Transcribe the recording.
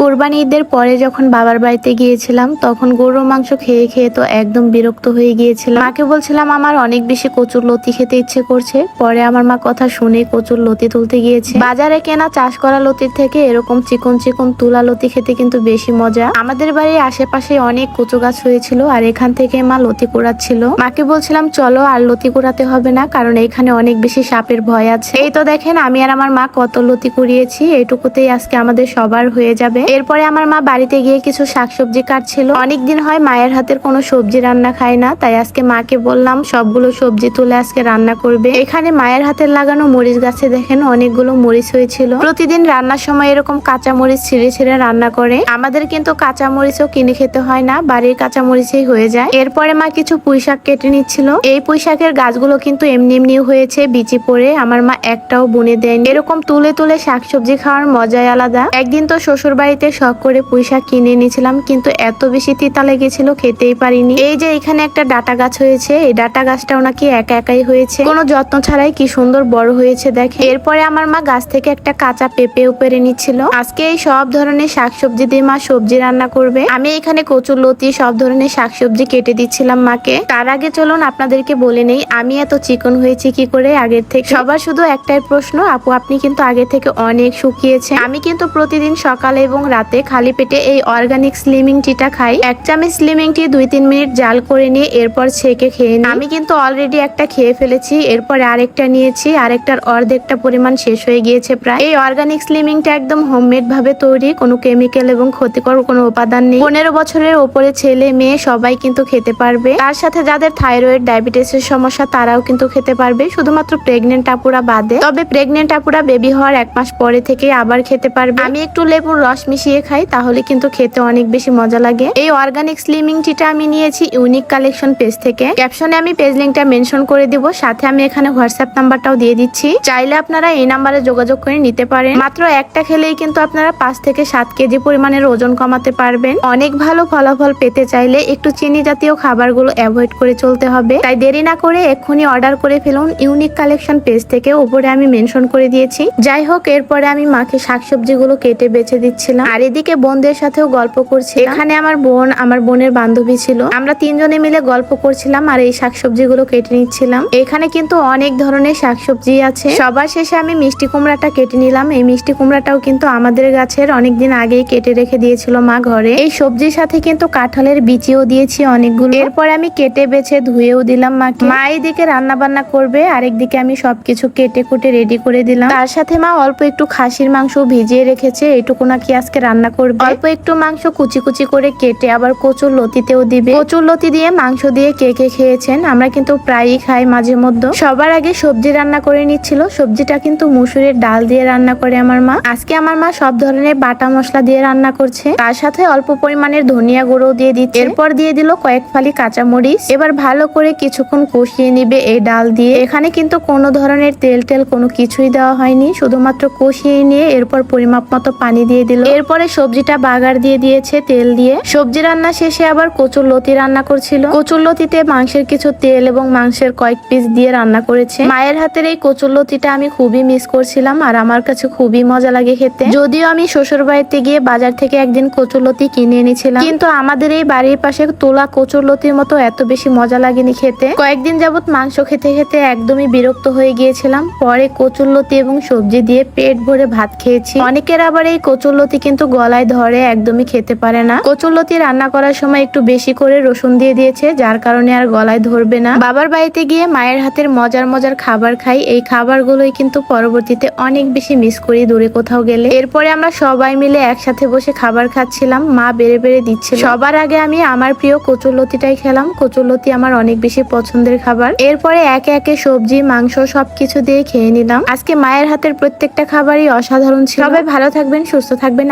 কোরবানি ঈদের পরে যখন বাবার বাড়িতে গিয়েছিলাম, তখন গরুর মাংস খেয়ে খেয়ে তো একদম বিরক্ত হয়ে গিয়েছিলাম। মাকে বলছিলাম, আমার অনেক বেশি কচুর লতি খেতে ইচ্ছে করছে। পরে আমার মা কথা শুনে কচুর লতি তুলতে গিয়েছে। বাজারে কেনা চাষ করা লতির থেকে এরকম চিকন চিকন তুলা লতি খেতে কিন্তু বেশি মজা। আমাদের বাড়ির আশেপাশে অনেক কচু গাছ হয়েছিল আর এখান থেকে মা লতি কুড়াচ্ছিল। মাকে বলছিলাম, চলো আর লতি কুড়াতে হবে না, কারণ এখানে অনেক বেশি সাপের ভয় আছে। এই তো দেখেন, আমি আর আমার মা কত লতি কুড়িয়েছি, এটুকুতেই আজকে আমাদের সবার হয়ে যাবে। এরপরে আমার মা বাড়িতে গিয়ে কিছু শাকসবজি কাটছিল। অনেকদিন হয় মায়ের হাতের কোনো সবজি রান্না খায় না, তাই আজকে মাকে বললাম, সবগুলো সবজি তুলে আজকে রান্না করবে। এখানে মায়ের হাতের লাগানো মরিচ গাছে দেখেন অনেকগুলো মরিচ হয়েছিল। প্রতিদিন রান্নার সময় এরকম কাঁচা মরিচ ছিঁড়ে ছিঁড়ে রান্না করে। আমাদের কিন্তু কাঁচা মরিচও কিনে খেতে হয় না, বাড়ির কাঁচা মরিচেই হয়ে যায়। এরপরে মা কিছু পুঁই শাক কেটে নিচ্ছিল। এই পুঁই শাকের গাছগুলো কিন্তু এমনি এমনি হয়েছে, বিচি পড়ে। আমার মা একটাও বুনে দেয়নি। এরকম তুলে তুলে শাকসবজি খাওয়ার মজাই আলাদা। একদিন তো শ্বশুর বাড়িতে শখ করে পুঁই শাক কিনে নিয়েছিলাম কিন্তু এত বেশি তিতা লেগেছিল, খেতেই পারিনি। এই যে এখানে একটা ডাটা গাছ হয়েছে, এই ডাটা গাছটাও নাকি একা একাই হয়েছে। কোনো যত্ন ছাড়াই কি সুন্দর বড় হয়েছে, দেখে। এরপরে আমার মা গাছ থেকে একটা কাঁচা পেঁপে উপরে নিচ্ছিল। আজকে এই সব ধরনের শাকসবজি দিয়ে মা সবজি রান্না করবে। আমি এখানে কচুর লতি, সব ধরনের শাকসবজি কেটে দিচ্ছিলাম মাকে। তার আগে চলুন আপনাদেরকে বলে নেই, আমি এত চিকন হয়েছি কি করে আগের থেকে? সবার শুধু একটাই প্রশ্ন, আপু, আপনি কিন্তু আগে থেকে অনেক শুকিয়েছে আমি কিন্তু প্রতিদিন সকালে এবং রাতে খালি পেটে এই অর্গানিক স্লিমিং টিটা খাই। এক চামচ স্লিমিং টি দুই তিন মিনিট জাল করে নিয়ে এরপর ছেঁকে খেয়ে নিই। আমি কিন্তু অলরেডি একটা খেয়ে ফেলেছি, এরপর আরেকটা নিয়েছি, আরেকটার অর্ধেকটা পরিমাণ শেষ হয়ে গিয়েছে প্রায়। এই অর্গানিক স্লিমিংটা একদম হোমমেড ভাবে তৈরি, কোনো কেমিক্যাল এবং ক্ষতিকর কোনো উপাদান নেই। পনেরো বছরের ওপরে ছেলে মেয়ে সবাই কিন্তু খেতে পারবে। তার সাথে যাদের থাইরয়েড ডায়াবেটিসের সমস্যা, তারাও কিন্তু খেতে পারবে। শুধুমাত্র প্রেগনেন্ট আপুরা বাদে। তবে প্রেগনেন্ট আপুরা বেবি হওয়ার এক মাস পরে থেকে আবার খেতে পারবে। আমি একটু লেবুর রস মিশিয়ে খাই, তাহলে কিন্তু খেতে অনেক বেশি মজা লাগে। এই অর্গানিক স্লিমিং টিটা আমি নিয়েছি ইউনিক কালেকশন পেজ থেকে। ক্যাপশনে আমি পেজ লিঙ্কটা মেনশন করে দিব, সাথে আমি এখানে হোয়াটসঅ্যাপ নাম্বারটাও দিয়ে দিচ্ছি। চাইলে আপনারা এই নাম্বারে যোগাযোগ করে নিতে পারেন। মাত্র একটা খেলেই কিন্তু আপনারা পাঁচ থেকে সাত কেজি পরিমাণের ওজন কমাতে পারবেন। অনেক ভালো ফলাফল পেতে চাইলে একটু চিনি জাতীয় খাবারগুলো অ্যাভয়েড করে চলতে হবে। তাই দেরি না করে এক্ষুনি অর্ডার করে ফেলুন ইউনিক কালেকশন পেজ থেকে। উপরে আমি মেনশন করে দিয়েছি। যাই হোক, এরপরে আমি মাকে শাকসবজিগুলো কেটে বেছে দিচ্ছিলাম। আর এদিকে বোনদের সাথেও গল্প করছি এখানে আমার বোন, আমার বোনের বান্ধবী ছিল। আমরা তিনজনে মিলে গল্প করছিলাম আর এই শাকসবজিগুলো কেটে নিচ্ছিলাম। এখানে কিন্তু অনেক ধরনের শাকসবজি আছে। সবার শেষে আমি মিষ্টি কুমড়াটা কেটে নিলাম। এই মিষ্টি কুমড়াটাও কিন্তু আমাদের গাছের অনেকদিন আগেই কেটে রেখে দিয়েছিল মা ঘরে। এই সবজির সাথে কিন্তু কাঁঠালের বিচিও দিয়েছি অনেকগুলো। এরপর আমি কেটে বেছে ধুয়েও দিলাম মাকে। মা এইদিকে রান্না বান্না করবে, আরেকদিকে আমি সবকিছু কেটে কুটে রেডি করে দিলাম। তার সাথে মা অল্প একটু খাসির মাংস ভিজিয়ে রেখেছে। এটুকু নাকি আজকে রান্না করবে। অল্প একটু মাংস কুচি কুচি করে কেটে আবার কচুর লতিতেও দিবে। কচুর লতি দিয়ে মাংস দিয়ে কে কে খেয়েছেন, আমরা কিন্তু প্রায়ই খাই মাঝে মধ্যে। সবার আগে সবজি রান্না করে নিচ্ছিল। সবজিটা কিন্তু মুসুরের ডাল দিয়ে রান্না করে আমার মা। আজকে আমার মা সব ধরনের বাটা মশলা দিয়ে রান্না করছে। তার সাথে অল্প পরিমাণের ধনিয়া গুঁড়ো দিয়ে দিচ্ছে। এরপর দিয়ে দিল কয়েক ফালি কাঁচামরিচ। এবার ভালো করে কিছুক্ষণ কষিয়ে নিবে এই ডাল দিয়ে। এখানে কিন্তু কোনো ধরনের তেল টেল কোনো কিছুই দেওয়া হয়নি। শুধুমাত্র কষিয়ে নিয়ে এরপর পরিমাপ মতো পানি দিয়ে দিল। এরপরে সবজিটা বাগার দিয়ে দিয়েছে তেল দিয়ে। সবজি রান্না শেষে আবার কচুর লতি রান্না করছিল। কচুর লতিতে মাংসের কিছু তেল এবং মাংসের কয়েক পিস দিয়ে রান্না করেছে। মায়ের হাতের এই কচুর লতিটা আমি খুবই মিস করছিলাম আর আমার কাছে খুবই মজা লাগে খেতে। যদিও আমি শ্বশুর বাড়িতে গিয়ে বাজার থেকে একদিন কচুর লতি কিনে এনেছিলাম। কিন্তু আমাদের এই বাড়ির পাশে তোলা কচুর লতির মতো এত বেশি মজা লাগেনি খেতে। কয়েকদিন যাবত মাংস খেতে খেতে একদমই বিরক্ত হয়ে গিয়েছিলাম। পরে কচুর লতি এবং সবজি দিয়ে পেট ভরে ভাত খেয়েছি। অনেকের আবার এই কচুর লতি কিন্তু গলায় ধরে একদমই খেতে পারে না। কচুর লতি রান্না করার সময় একটু বেশি করে রসুন দিয়ে দিয়েছে, যার কারণে আর গলায় ধরবে না। বাবার বাড়িতে গিয়ে মায়ের হাতের মজার মজার খাবার খাই, এই খাবারগুলোই কিন্তু পরবর্তীতে অনেক বেশি মিস করি দূরে কোথাও গেলে। এরপরে আমরা সবাই মিলে একসাথে বসে খাবার খাচ্ছিলাম, মা বেড়ে বেড়ে দিচ্ছিল। সবার আগে আমি আমার প্রিয় কচুর লতিটাই খেলাম। কচুর লতি আমার অনেক বেশি পছন্দের খাবার। এরপরে একে একে সবজি, মাংস সবকিছু দিয়ে খেয়ে নিলাম। আজকে মায়ের হাতের প্রত্যেকটা খাবারই অসাধারণ ছিল। সবাই ভালো থাকবেন, সুস্থ থাকবেন।